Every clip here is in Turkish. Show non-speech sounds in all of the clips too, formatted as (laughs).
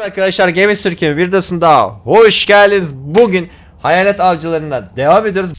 Merhaba arkadaşlar Games Türkiye videosunda hoş geldiniz. Bugün hayalet avcılarına devam ediyoruz.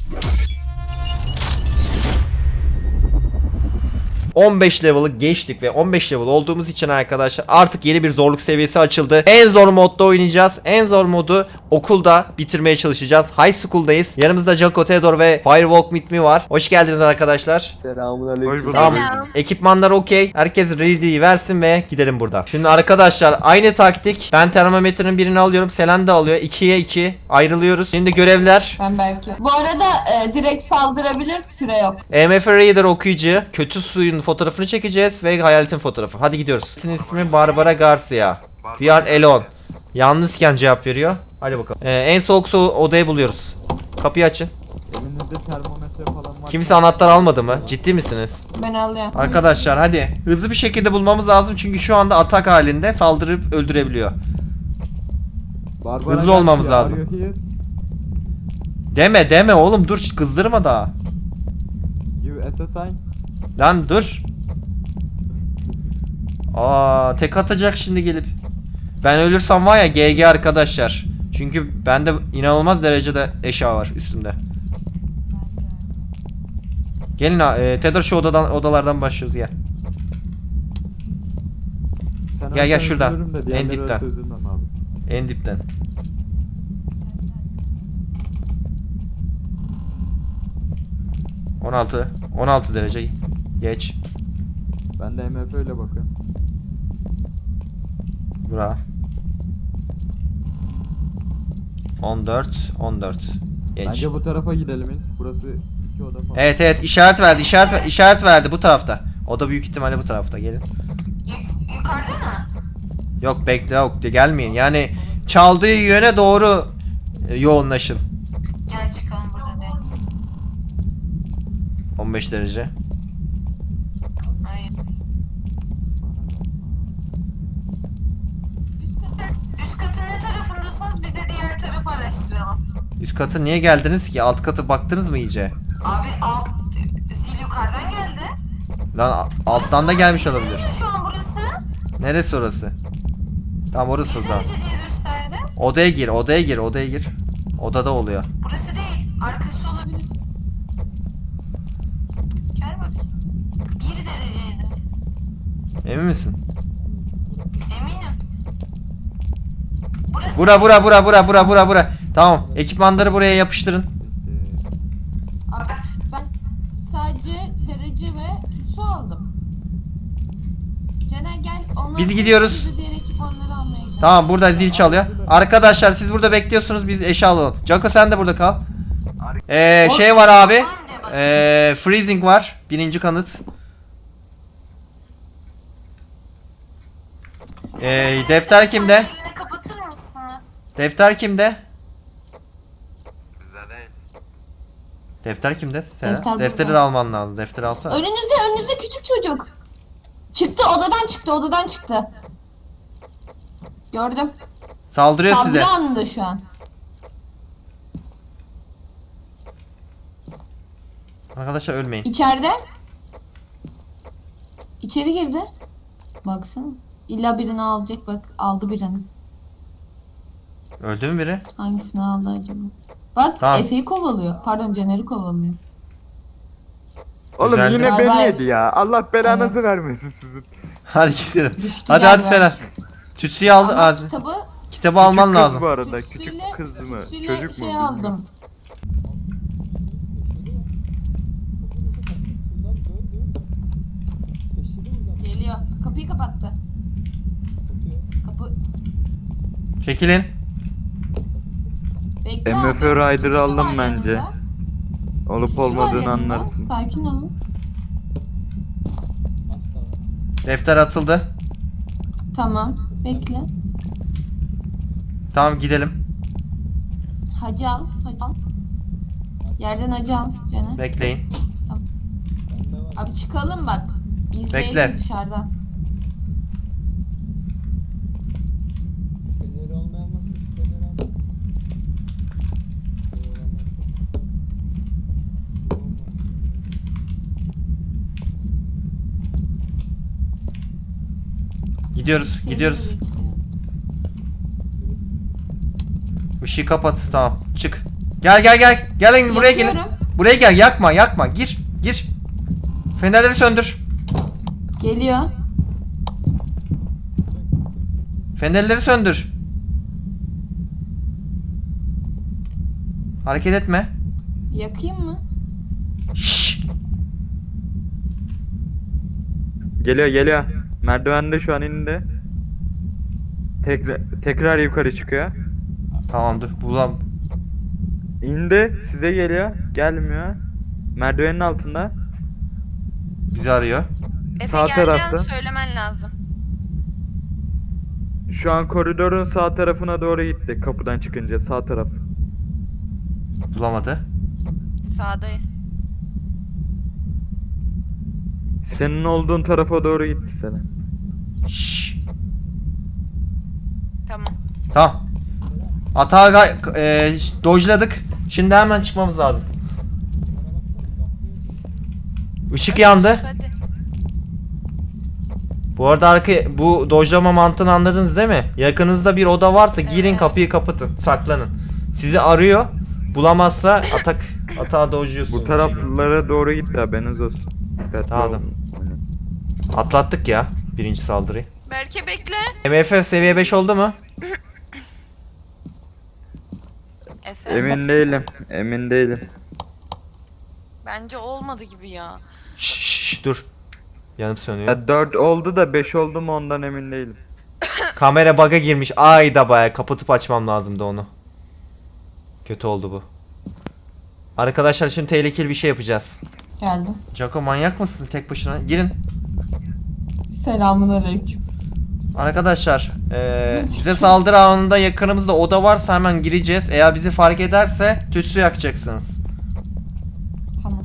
15 level'ı geçtik ve 15 level olduğumuz için arkadaşlar artık yeni bir zorluk seviyesi açıldı. En zor modda oynayacağız. En zor modu okulda bitirmeye çalışacağız. High School'dayız. Yanımızda Jaco Theodore ve Firewalk Meet Me var. Hoş geldiniz arkadaşlar. Hoş bulduk. Tamam. Selam. Ekipmanlar okey. Herkes ready versin ve gidelim burada. Şimdi arkadaşlar aynı taktik. Ben termometrenin birini alıyorum. Selen de alıyor. 2'ye 2 ayrılıyoruz. Şimdi görevler. Ben belki. Bu arada e, direkt saldırabilir süre yok. EMF Raider okuyucu. Kötü suyun fotoğrafını çekeceğiz ve hayaletin fotoğrafı. Hadi gidiyoruz. Hayaletin ismi Barbara Garcia. We are alone. Yalnızken cevap veriyor. Hadi bakalım. Ee, en soğuk su odayı buluyoruz. Kapıyı açın. Elinizde termometre falan var. Kimse anahtar almadı mı? Ciddi misiniz? Ben alıyorum. Arkadaşlar hadi hızlı bir şekilde bulmamız lazım çünkü şu anda atak halinde saldırıp öldürebiliyor. Barbara Hızlı olmamız Garcia, lazım. here? Deme deme oğlum dur kızdırma daha. Give us a sign. Lan dur. Aa tek atacak şimdi gelip. Ben ölürsem var ya GG arkadaşlar. Çünkü bende inanılmaz derecede eşya var üstümde. Gelin e, Tedor şu odadan odalardan başlıyoruz gel. Sen Gel, gel şuradan. En dipten. En dipten. On altı. 16 derece. Geç. Ben de MF ile bakıyorum. Bura. 14. 14. Geç. Bence bu tarafa gidelim ilk. Burası iki oda falan. Evet evet işaret verdi işaret ver, işaret verdi bu tarafta. O da büyük ihtimalle bu tarafta gelin. Yukarıda mı? Yok bekle yok gelmeyin. Yani çaldığı yöne doğru e, yoğunlaşın. Gel çıkalım burada değil. 15 derece. Hayır. Üst katın, üst katın ne tarafındasınız? Biz de diğer tarafı araştıralım. Üst katı niye geldiniz ki? Alt katı baktınız mı iyice? Abi alt zil yukarıdan geldi. Lan alttan da gelmiş olabilir. Şu an burası. Neresi orası? Tamam orası o zaman. Odaya gir, odaya gir, odaya gir. Odada oluyor. Burası değil. Arkası olabilir. Gel bakayım. Bir dereceydi. Emin misin? Eminim. Burası Bura bura bura bura bura bura bura. Tamam. Ekipmanları buraya yapıştırın. Abi ben sadece derece ve su aldım. Caner gel. Ondan Biz gidiyoruz. biz de diğer ekipmanları almaya gidelim. Tamam burada zil çalıyor. Arkadaşlar siz burada bekliyorsunuz biz eşya alalım. Joko sen de burada kal. Ee, şey var abi. Ee, freezing var. Birinci kanıt. Ee, defter kimde? Elini kapatır mısınız? Defter kimde? Defter kimde? Sen. Defter Defteri burada. de alman lazım. Defteri alsana. Önünüzde önünüzde küçük çocuk. Çıktı odadan çıktı odadan çıktı. Gördüm. Saldırıyor size. Saldırı anında şu an. Arkadaşlar ölmeyin. İçeride. İçeri girdi. Baksana. İlla birini alacak bak. Aldı birini. Öldü mü biri? Hangisini aldı acaba? Bak Tamam. Efe'yi kovalıyor. Pardon Caner'i kovalıyor. Oğlum Güzeldi. yine Bay beni bay. yedi ya. Allah belanızı vermesin sizin. (laughs) Hadi gidelim. Düştü Hadi galiba. hadi Selen. Tütsüyü aldı. Ama Ağzı. kitabı Kitabı alman Küçük lazım. Kız bu arada. Küçük Tütsüyle- kız mı? tütsüyle Çocuk mu? şey bilmiyorum. aldım. Geliyor. Kapıyı kapattı. Kapı Çekilin. Bekle. MF abi. Rider Kutusu var aldım bence. yanımda. Olup Kutusu var olmadığını anlarsın. Sakin olun. Defter atıldı. Tamam. Bekle. Tamam gidelim. Hacı al. Hacı al. Yerden hacı al. Caner. Bekleyin. Abi çıkalım bak. İzleyelim Bekle. dışarıdan. Gidiyoruz, gidiyoruz. Işığı kapat. Tamam. Çık. Gel gel gel. Gelin buraya gelin. Buraya gel. Yakma yakma. Gir. Gir. Fenerleri söndür. Geliyor. Fenerleri söndür. Hareket etme. Yakayım mı? Şşş. Geliyor geliyor. Merdivende şu an indi. Tekrar, tekrar yukarı çıkıyor. Tamam dur. Bulam. İndi size geliyor. Gelmiyor. Merdivenin altında. Bizi arıyor. Efe Sağ tarafta. söylemen lazım. Şu an koridorun sağ tarafına doğru gitti. Kapıdan çıkınca sağ taraf. Bulamadı. Sağdayız. Senin olduğun tarafa doğru gitti Selen. Şşş. Tamam. Tamam. Atağı ga- e, dojladık. Şimdi hemen çıkmamız lazım. Işık yandı. Hadi. Bu arada arka bu dojlama mantığını anladınız değil mi? Yakınızda bir oda varsa girin Evet. kapıyı kapatın. Saklanın. Sizi arıyor. Bulamazsa atak atağa dojluyorsun. Bu taraflara doğru gitti haberiniz olsun. Dikkatli Tamam. Atlattık ya birinci saldırıyı. Berke bekle. MF seviye 5 oldu mu? Efe. Emin değilim. Emin değilim. Bence olmadı gibi ya. Şşş şş, dur. Yanıp sönüyor. Ya 4 oldu da 5 oldu mu ondan emin değilim. (coughs) Kamera bug'a girmiş. Ay da baya kapatıp açmam lazımdı onu. Kötü oldu bu. Arkadaşlar şimdi tehlikeli bir şey yapacağız. Geldim. Jaco manyak mısın tek başına? Girin. Selamun aleyküm. Arkadaşlar eee, bize saldırı anında yakınımızda oda varsa hemen gireceğiz. Eğer bizi fark ederse tütsü yakacaksınız. Tamam.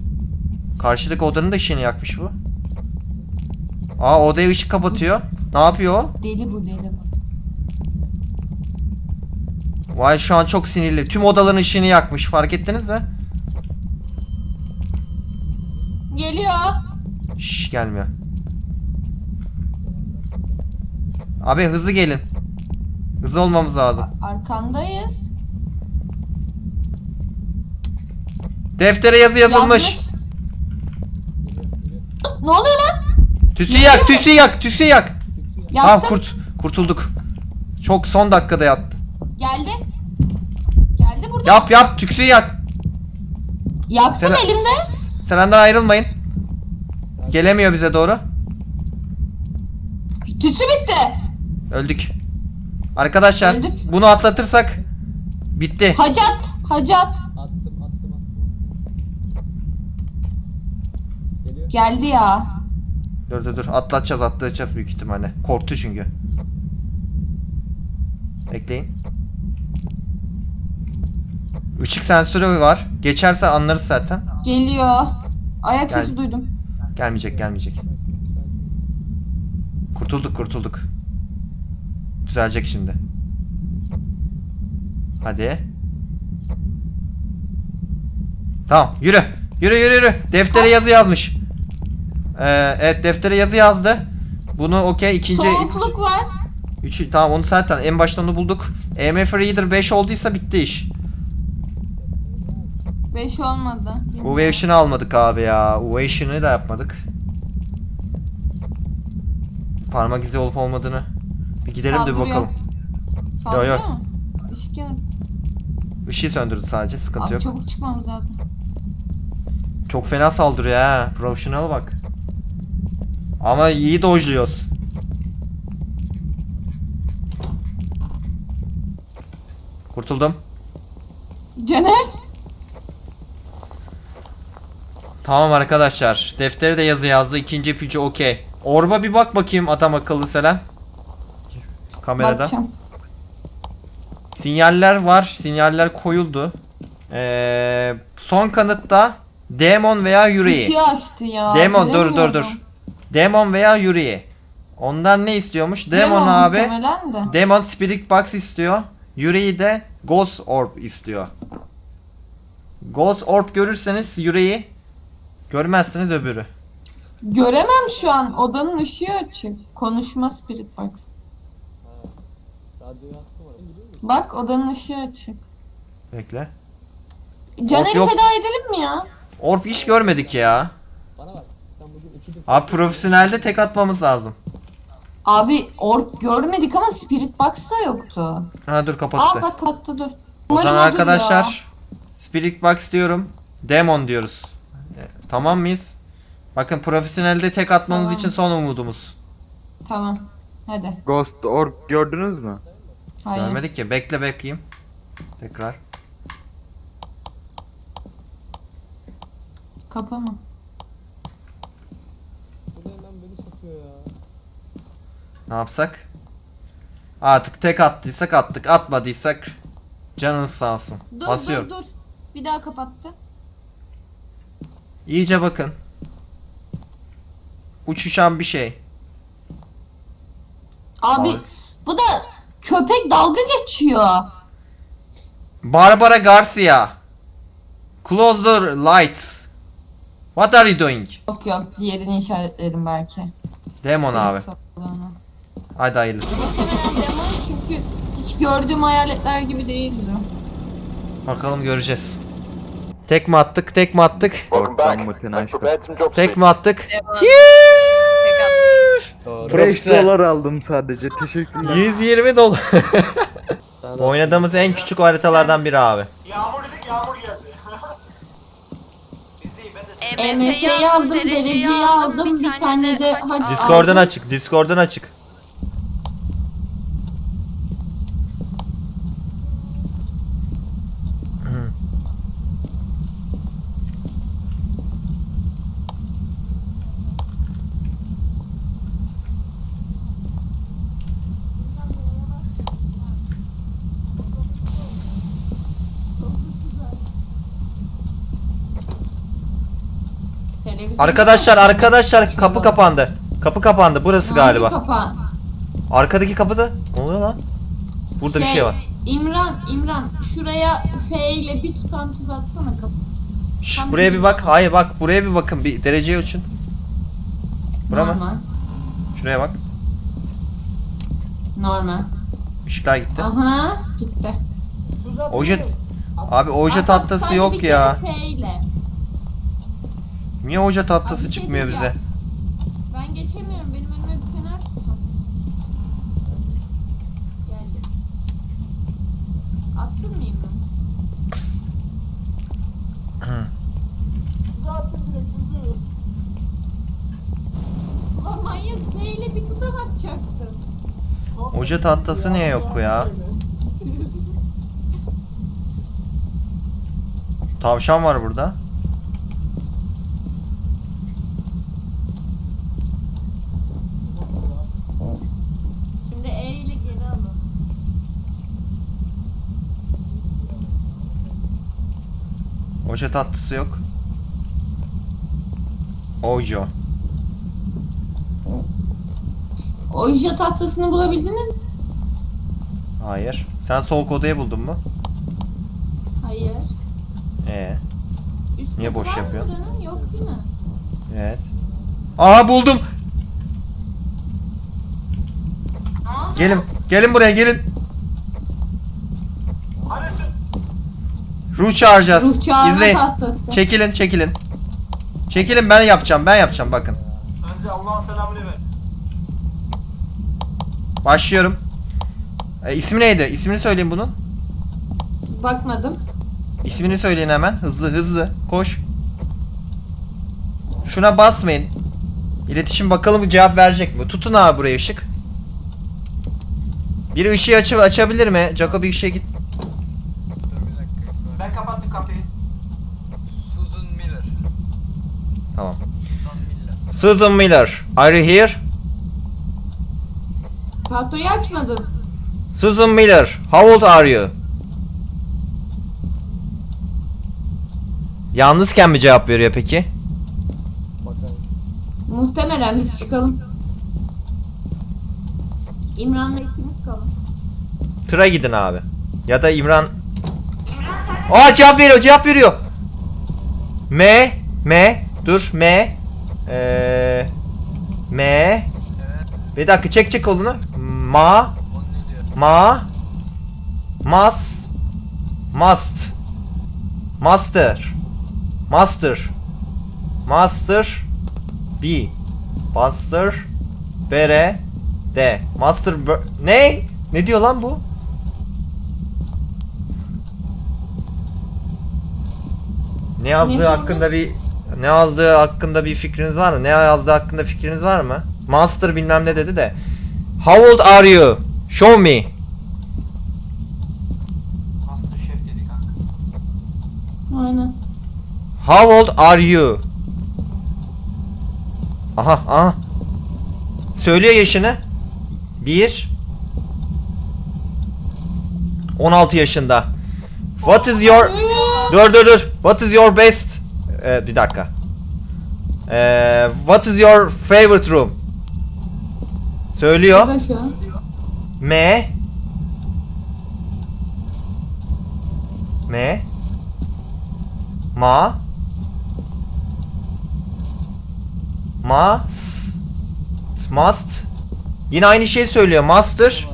Karşıdaki odanın da ışığını yakmış bu. Aa odaya ışık kapatıyor. Ne yapıyor o? Deli bu deli bu. Vay şu an çok sinirli. Tüm odaların ışığını yakmış. Fark ettiniz mi? Geliyor. Şşş gelmiyor. Abi hızlı gelin. Hızlı olmamız lazım. Arkandayız. Deftere yazı yazılmış. Yazmış. Ne oluyor lan? Tüsü yak, tüsü yak, tüsü yak. Tamam Yaktım. kurt, kurtulduk. Çok son dakikada yattı. Geldi. Geldi burada. Yap yap, tüsü yak. Yaktım Selen- elimde. Selen'den ayrılmayın. Gelemiyor bize doğru. Tüsü bitti. Öldük. Arkadaşlar Öldük. bunu atlatırsak bitti. Hacat. Hacat. Attım attım attım. Geliyor. Geldi ya. Dur dur dur atlatacağız atlatacağız büyük ihtimalle. Korktu çünkü. Bekleyin. Işık sensörü var. Geçerse anlarız zaten. Geliyor. Ayak Gel. sesi duydum. Gelmeyecek gelmeyecek. Kurtulduk kurtulduk. Düzelecek şimdi. Hadi. Tamam yürü. Yürü yürü yürü. Deftere yazı yazmış. Ee, evet deftere yazı yazdı. Bunu okey ikinci... Soğukluk var. Üçü, tamam onu zaten en başta onu bulduk. EMF Reader 5 olduysa bitti iş. 5 olmadı. UV ışını almadık abi ya. UV ışını da yapmadık. Parmak izi olup olmadığını bir gidelim de bir bakalım. Yo, yo. mu? Işık yanıyor. Işığı söndürdü sadece sıkıntı Abi yok. çabuk çıkmamız lazım. Çok fena saldırıyor ha. Professional bak. Ama iyi dojluyoruz. Kurtuldum. Caner. Tamam arkadaşlar. Defteri de yazı yazdı. İkinci ipucu okey. Orba bir bak bakayım adam akıllı Selen. Kamerada. Bakacağım. Sinyaller var. Sinyaller koyuldu. Ee, son kanıtta Demon veya Yuri. Işığı açtı ya. Demon dur dur dur. Demon veya Yuri. Ondan ne istiyormuş? Demon, abi. muhtemelen de. Demon Spirit Box istiyor. Yuri de Ghost Orb istiyor. Ghost Orb görürseniz Yuri'yi görmezsiniz öbürü. Göremem şu an. Odanın ışığı açık. Konuşma Spirit Box. Radyoyu attım oraya. Gidiyor musun? Bak odanın ışığı açık. Bekle. Caner'i yok. feda edelim mi ya? Orp hiç görmedik ya. Bana bak. Sen bugün iki Abi profesyonelde tek atmamız lazım. Abi ork görmedik ama Spirit Box da yoktu. Ha dur Aa kapattı. bak kapattı dur. O Umarım zaman odur arkadaşlar ya. Spirit Box diyorum. Demon diyoruz. E, tamam mıyız? Bakın profesyonelde tek atmamız Tamam. için son umudumuz. Tamam. Hadi. Ghost Orb gördünüz mü? Hayır. Görmedik ki. Bekle bekleyeyim. Tekrar. Sokuyor ya. Ne yapsak? Artık tek attıysak attık. Atmadıysak canınız sağ olsun. Dur Basıyorum. dur dur. Bir daha kapattı. İyice bakın. Uçuşan bir şey. Abi Balık. bu da köpek dalga geçiyor. Barbara Garcia. Close the lights. What are you doing? Yok yok diğerini işaretlerim belki. Demon abi. Hadi hayırlısı. Muhtemelen demon çünkü hiç gördüğüm hayaletler gibi değildi. Bakalım göreceğiz. Tek mi attık? Tek mi attık? Aşkım? Tek mi attık? At. Doğru. 5 Profesyonel. dolar aldım sadece. Teşekkürler. 120 dolar. Sana Oynadığımız en küçük haritalardan biri abi. MF'yi aldım, dereceyi aldım, bir tane de hadi- Discord'dan açık. Discord'dan açık. Hı. Televizyon- Arkadaşlar arkadaşlar kapı kapandı. Kapı kapandı. Burası Hangi galiba. Kapa? Arkadaki kapıda. Ne oluyor lan? Burada bir şey var. İmran, İmran şuraya F ile bir tutam tuz atsana kapı. Şş, Tam buraya bir bak. Hayır bak buraya bir bakın. Bir dereceye uçun. Bura mı? Normal. Şuraya bak. Normal. Işıklar gitti. Aha gitti. Oje Abi oje At, tahtası sadece yok ya. F ile. Niye oje tahtası Abi şey çıkmıyor bize? Ben geçemiyorum. Benim önüme bir fener tutun. Geldi. Attın mı İmran? Hı. Ulan manyak ile bir tutam atacaktım. Oje tahtası niye yok ya? (laughs) Tavşan var burada. Şimdi E ile geri alın. Oje tatlısı yok. Ojo. Oje tahtasını bulabildiniz mi? Hayır. Sen soğuk odayı buldun mu? Hayır. Ee, Üst Niye boş yapıyorsun? buranın? Yok değil mi? evet. Aa buldum. Gelin. Gelin buraya gelin. Ruh çağıracağız. Ruh çağırma İzleyin. tahtası. Çekilin, çekilin. Çekilin ben yapacağım. Ben yapacağım bakın. Önce Allah'ın selamını ver. Başlıyorum. E, ismi neydi? İsmini söyleyin bunun. Bakmadım. İsmini söyleyin hemen. Hızlı hızlı. Koş. Şuna basmayın. İletişim bakalım cevap verecek mi? Tutun abi buraya ışık. Bir ışığı açıp açabilir mi? Jaco bir ışığa git. Ben kapattım kapıyı. Susan Miller. Tamam. Susan Miller. Are you here? Tahtoyu açmadın. Susan Miller. How old are you? Yalnızken mi cevap veriyor peki? Muhtemelen biz çıkalım. İmran'la ikimiz kalın. Tıra gidin abi. Ya da İmran... Aa cevap veriyor cevap veriyor. M M dur M Eee M Evet. Bir dakika çek çek kolunu. Ma? Ma. Mas. Must. Master. Master. Master. B. Master. Bere. D. Master. Ne? Ne diyor lan bu? Ne yazdığı hakkında bir ne yazdığı hakkında bir fikriniz var mı? Ne yazdığı hakkında fikriniz var mı? Master bilmem ne dedi de. How old are you? Show me. Master Chef dedi kanka. Aynen. How old are you? Aha aha. Söylüyor yaşını. 1 16 yaşında. What is your Dur dur dur. What is your best Ee, bir dakika. Ee, what is your favorite room? Söylüyor. Burada şu an. M M Ma Ma S Must Yine aynı şeyi söylüyor. Master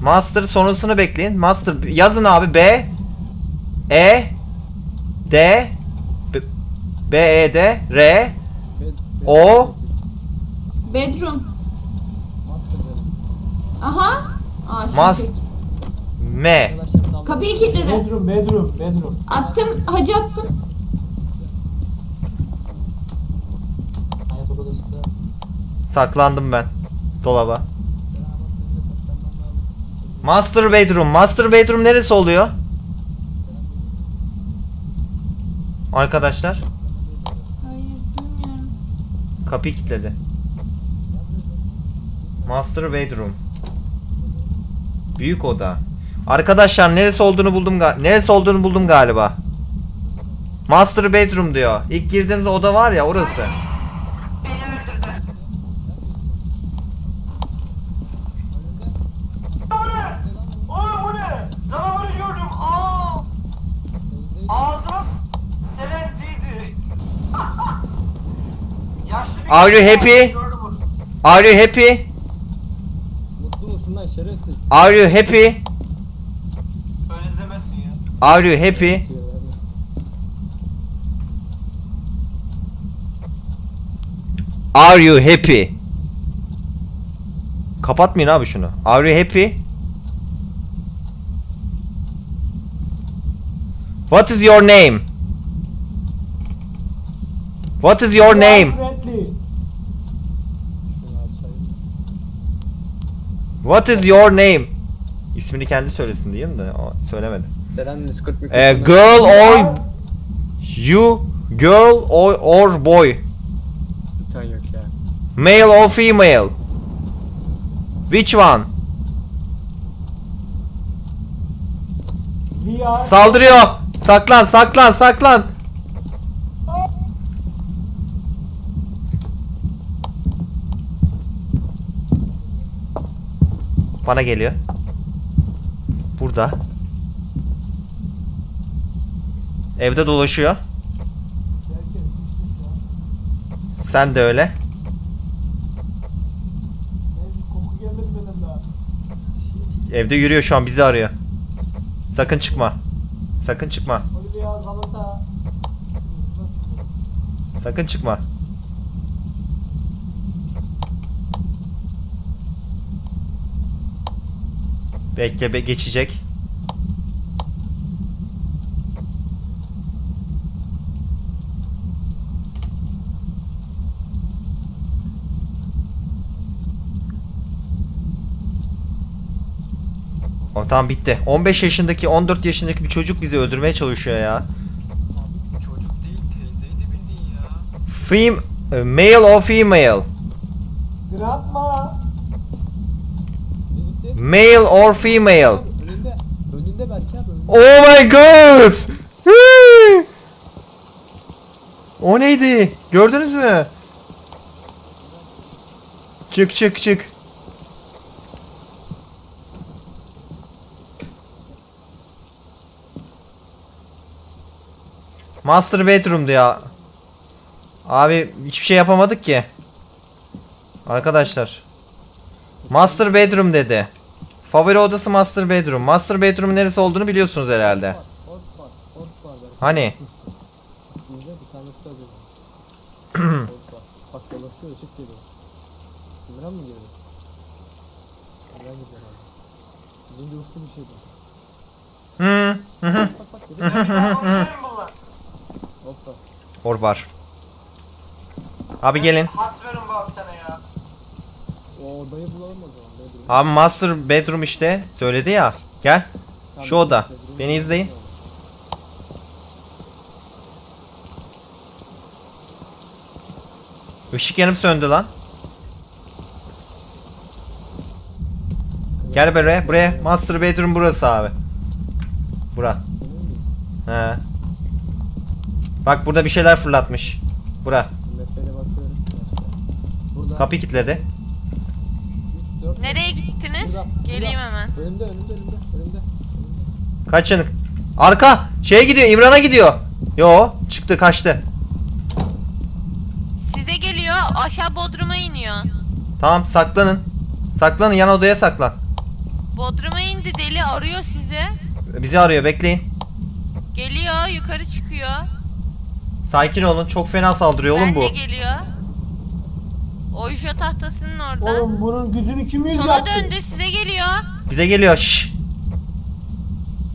Master sonrasını bekleyin. Master yazın abi B E D B E D R O Bedroom. Aha. Aa, şimdi Mas-. M Kapıyı kilitledi. Bedroom, bedroom, bedroom. Attım. Hacı attım. Hayat. Saklandım ben dolaba. Master bedroom. Master bedroom neresi oluyor? Arkadaşlar. Kapıyı kilitledi. Master bedroom. Büyük oda. Arkadaşlar neresi olduğunu buldum neresi olduğunu buldum galiba. Master bedroom diyor. İlk girdiğimiz oda var ya orası. Oğlum bu ne? Canavarı gördüm. Aa! Ağzına selentiydi. Yaşlı bir Are you happy? Are you happy? Mutlu musun lan şerefsiz? Are you happy? Öyle demezsin ya. Are you happy? Are you happy? Kapatmayın abi şunu. Are you happy? What is your name? What is your name? Friendly. Şunu açayım. What is your name? İsmini kendi söylesin diyeyim de o söylemedi. Seren Ee, mikrofonu. girl or you girl or, or boy? Bir tane yok ya. Male or female? Which one? We are Saldırıyor. Saklan, saklan, saklan. Bana geliyor. Burada. Evde dolaşıyor. Sen de öyle. Evde yürüyor şu an bizi arıyor. Sakın çıkma. Sakın çıkma. Sakın çıkma. Bekle be geçecek. O tamam bitti. 15 yaşındaki 14 yaşındaki bir çocuk bizi öldürmeye çalışıyor ya. Abi çocuk değil teyzeydi bildiğin ya. Fem e, male or female? Grandma. Male or female? Önünde. Önünde belki abi. Önünde. Oh my god! O neydi? Gördünüz mü? Çık çık çık. Master bedroom'du ya. Abi hiçbir şey yapamadık ki. Arkadaşlar. Master bedroom dedi. Favori odası master bedroom. Master bedroom'un neresi olduğunu biliyorsunuz herhalde. Hani? Hı. Hı hı. Var. Or var. Abi gelin. Has verin bu abi sana ya. O odayı. Bedroom. Abi master bedroom işte. Söyledi ya. Gel. Şu oda. Beni izleyin. Işık yanıp söndü lan. Gel buraya. Buraya. Master bedroom burası abi. Bura. He. Bak burada bir şeyler fırlatmış. Bura. Kapıyı kilitledi. Önümde önümde önümde önümde. Kaçın. Arka. Şeye gidiyor. İmran'a gidiyor. Yo. Çıktı kaçtı. Size geliyor. Aşağı bodruma iniyor. Tamam saklanın. Saklanın yan odaya saklan. Bodruma indi deli arıyor sizi. Bizi arıyor bekleyin. Geliyor yukarı çıkıyor. Sakin olun. Çok fena saldırıyor oğlum ben bu. de geliyor. Oyja tahtasının orada. Oğlum bunun gücünü kim yüz Sola yaptı? döndü size geliyor. Bize geliyor. Şşş.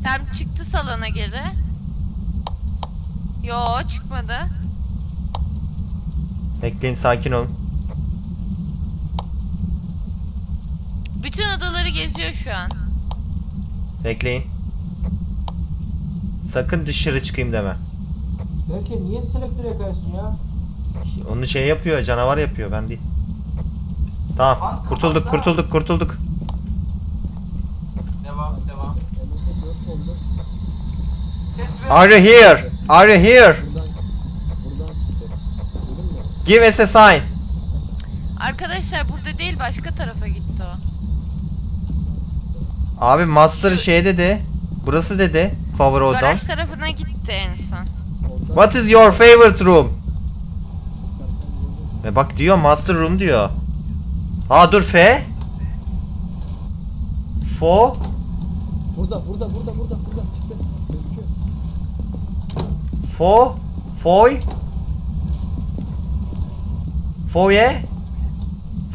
Tam çıktı salona geri. Yo çıkmadı. Bekleyin sakin olun. Bütün odaları geziyor şu an. Bekleyin. Sakın dışarı çıkayım deme. Belki niye selektör yakıyorsun ya? Onu şey yapıyor, canavar yapıyor ben değil. Tamam, kurtulduk, kurtulduk, kurtulduk. Devam devam. Elimde dört oldu. Ses ver. Are you here? Are you here? Give us a sign. Arkadaşlar burada değil başka tarafa gitti o. Abi master şey dedi. Burası dedi. Favori odam. Garaj tarafına gitti en son. What is your favorite room? E bak diyor master room diyor. Aa dur F. Fo. Burada burada burada burada burada. Fo. Foy. Foye.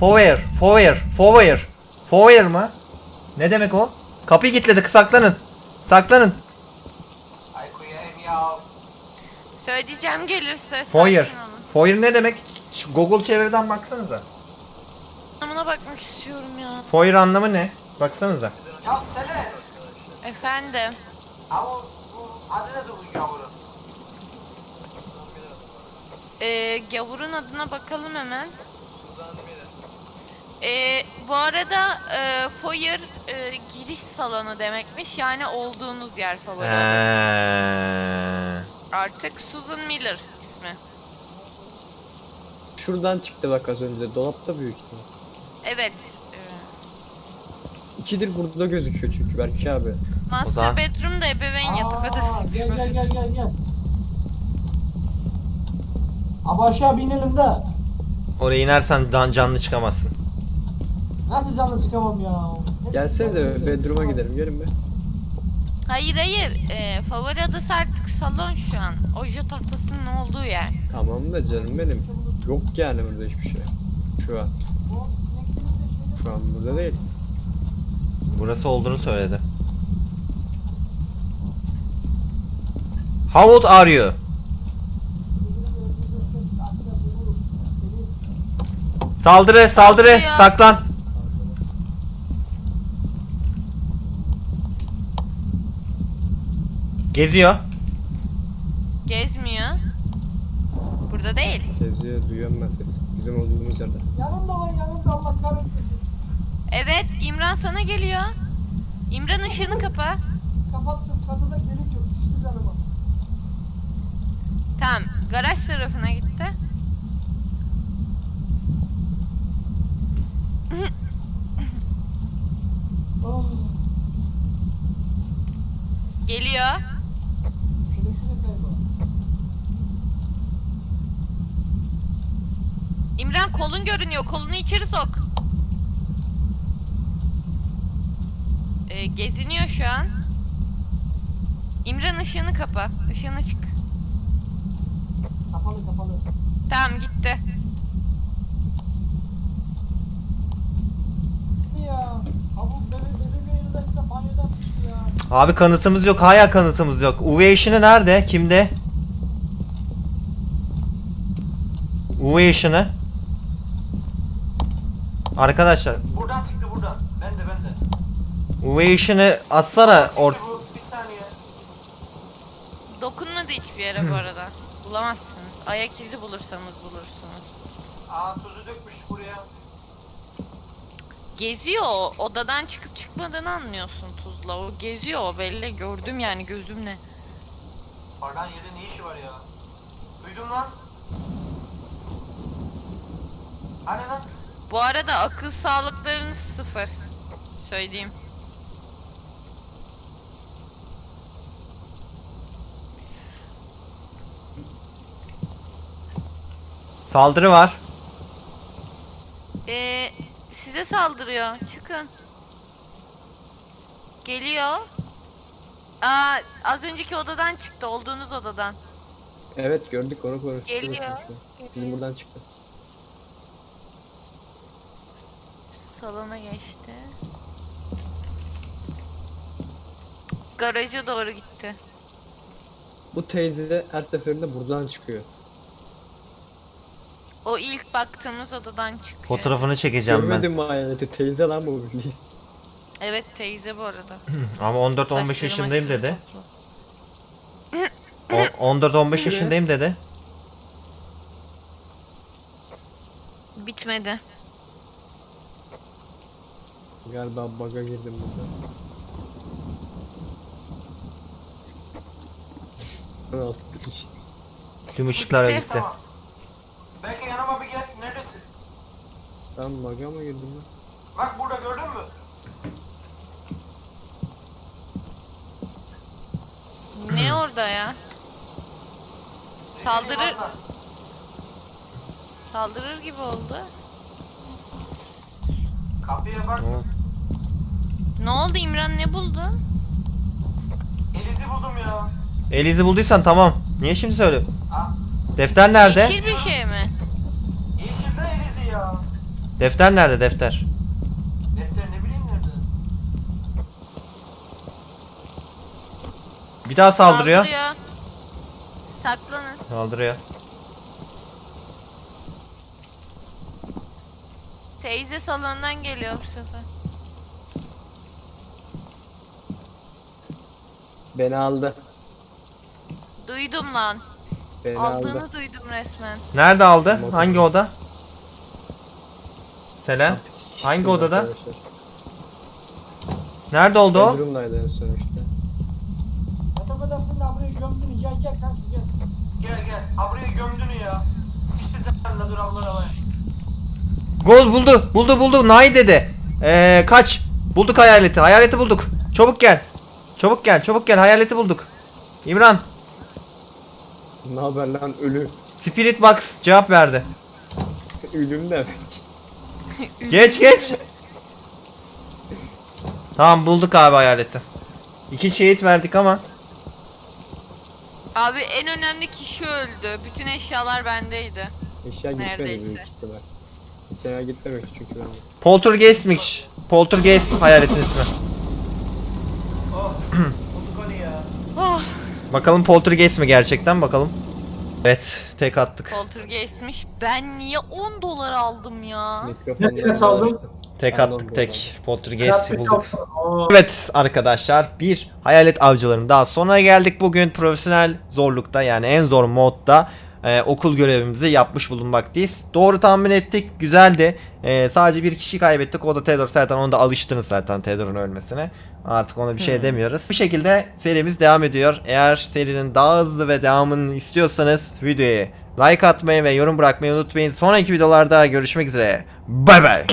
Foyer. Foyer. Foyer. Foyer mı? Ne demek o? Kapıyı kilitledi. Saklanın. Saklanın. Söyleyeceğim gelirse. Foyer. sakin olun. Foyer ne demek? Şu Google çeviriden baksanıza. Anlamına bakmak istiyorum ya. Foyer anlamı ne? Baksanıza. Efendim. Ama bu adı nedir bu yavru? Ee, gavurun adına bakalım hemen. Ee, bu arada e, foyer e, giriş salonu demekmiş. Yani olduğunuz yer favori. Eee. Artık Susan Miller ismi. Şuradan çıktı bak az önce. Dolapta büyük ihtimal. Evet. e, İkidir burada gözüküyor çünkü Berk abi. master zaman- bedroom da ebeveyn yatak Aa, odası. Gel gel gel gel gel. Abi aşağı binelim de. Oraya inersen dan canlı çıkamazsın. Nasıl canlı sıkamam ya? Gelsene de bedroom'a gidelim gelin be. Hayır hayır. E, favori odası artık salon şu an. Ojo tahtasının olduğu yer. Tamam da canım benim. Yok yani burada hiçbir şey. Şu an. Şu an burada değil. Burası olduğunu söyledi. How old are you? Saldırı, saldırı, Saldırıyor. saklan. Geziyor. Gezmiyor. Burada değil. Geziyor duyuyorum ben sesi. Bizim olduğumuz yerde. Yanımda lan yanımda Allah kahretmesin. Evet İmran sana geliyor. İmran ışığını kapa. Kapattım kasada delik yok sıçtı canıma. Tamam. Garaj tarafına gitti. Oh. Geliyor. İmran kolun görünüyor. Kolunu içeri sok. Ee, geziniyor şu an. İmran ışığını kapa. Işığını çık. Kapalı kapalı. Tamam gitti. Ya. Abi bebe bebeğin yönündesine banyodan çıktı ya. Abi kanıtımız yok. Hala kanıtımız yok. UV ışını nerede? Kimde? UV ışını. Arkadaşlar Buradan çıktı buradan. Ben de ben de. UV ışını atsana or bir saniye. Dokunmadı hiçbir yere bu arada. Bulamazsınız. Ayak izi bulursanız bulursunuz. Aa tuzu dökmüş. Geziyor. Odadan çıkıp çıkmadığını anlıyorsun tuzla. O geziyor o belli. Gördüm yani gözümle. Pardon yerde ne işi var ya? Duydum lan. Hani lan? Bu arada akıl sağlıklarınız sıfır. Söyleyeyim. saldırı var. Ee, size saldırıyor. Çıkın. Geliyor. Aa, az önceki odadan çıktı. Olduğunuz odadan. Evet gördük onu konuştuk. Geliyor. Bizim buradan çıktı. Salona geçti. Garaja doğru gitti. Bu teyze de her seferinde buradan çıkıyor. O ilk baktığımız odadan çıkıyor. Fotoğrafını çekeceğim ben. Görmedin mi hayaleti? Teyze lan bu bildiğin. (laughs) Evet teyze bu arada. (clears throat) Ama 14-15 Saçları yaşındayım maçları dedi. toplu. O- 14-15 yaşındayım dedi. Bitmedi. Galiba bug'a girdim burada. 16 kişi. Tüm ışıklar gitti. Tamam. Belki yanıma bir gel. Neredesin? Ben bug'a mı girdim lan? Bak burada gördün mü? Ne orada ya? Saldırır, saldırır gibi oldu. Kapıya bak. Ne oldu İmran ne buldun? Elizi buldum ya. Elizi bulduysan tamam. Niye şimdi? Ha? Defter nerede? Yeşil bir şey mi? Yeşilde Elizi ya. Defter nerede defter? Defter ne bileyim nerede? Bir daha saldırıyor. Saldırıyor. Saklanın. Saldırıyor. Teyze salondan geliyor bu sefer. Beni aldı. Duydum lan. Beni Aldığını aldı. duydum resmen. Nerede aldı? Hangi oda? Selen. Hangi odada? arkadaşlar. Nerede oldu o? Bedroom'daydı en son işte. Yatak odasında buraya gömdün. Gel gel kanka gel. Gel gel. Ha buraya gömdün ya. İşte sen de dur abla havaya. Goz buldu. Buldu buldu. Nay dedi. Ee, kaç. Bulduk hayaleti. Hayaleti bulduk. Çabuk gel. Çabuk gel. Çabuk gel. Hayaleti bulduk. İmran. Ne haber lan ölü? Spirit Box cevap verdi. Ölüm demek. Geç geç. Tamam bulduk abi hayaleti. İki şehit verdik ama. Abi en önemli kişi öldü. Bütün eşyalar bendeydi. Eşya gitmedi Neredeyse. büyük ihtimal. Eşya gitmemek çünkü ben. Poltergeist'miş. Poltergeist hayaletin ismi. Oh. bulduk onu ya. Oh, Bakalım Poltergeist mi gerçekten bakalım. Evet tek attık. poltergeistmiş. Ben niye 10 dolar aldım ya? Mikrofonla Nereye saldın? Tek Pardon, attık tek. Poltergeist'i bulduk. Evet arkadaşlar bir hayalet avcılarının daha sonuna geldik. Bugün profesyonel zorlukta yani en zor modda e, okul görevimizi yapmış bulunmaktayız. Doğru tahmin ettik. Güzeldi. E, sadece bir kişi kaybettik. O da Theodor. Zaten onu da alıştınız zaten Theodor'un ölmesine. Artık ona bir şey demiyoruz. Bu şekilde serimiz devam ediyor. Eğer serinin daha hızlı ve devamını istiyorsanız videoya like atmayı ve yorum bırakmayı unutmayın. Sonraki videolarda görüşmek üzere. Bay bay.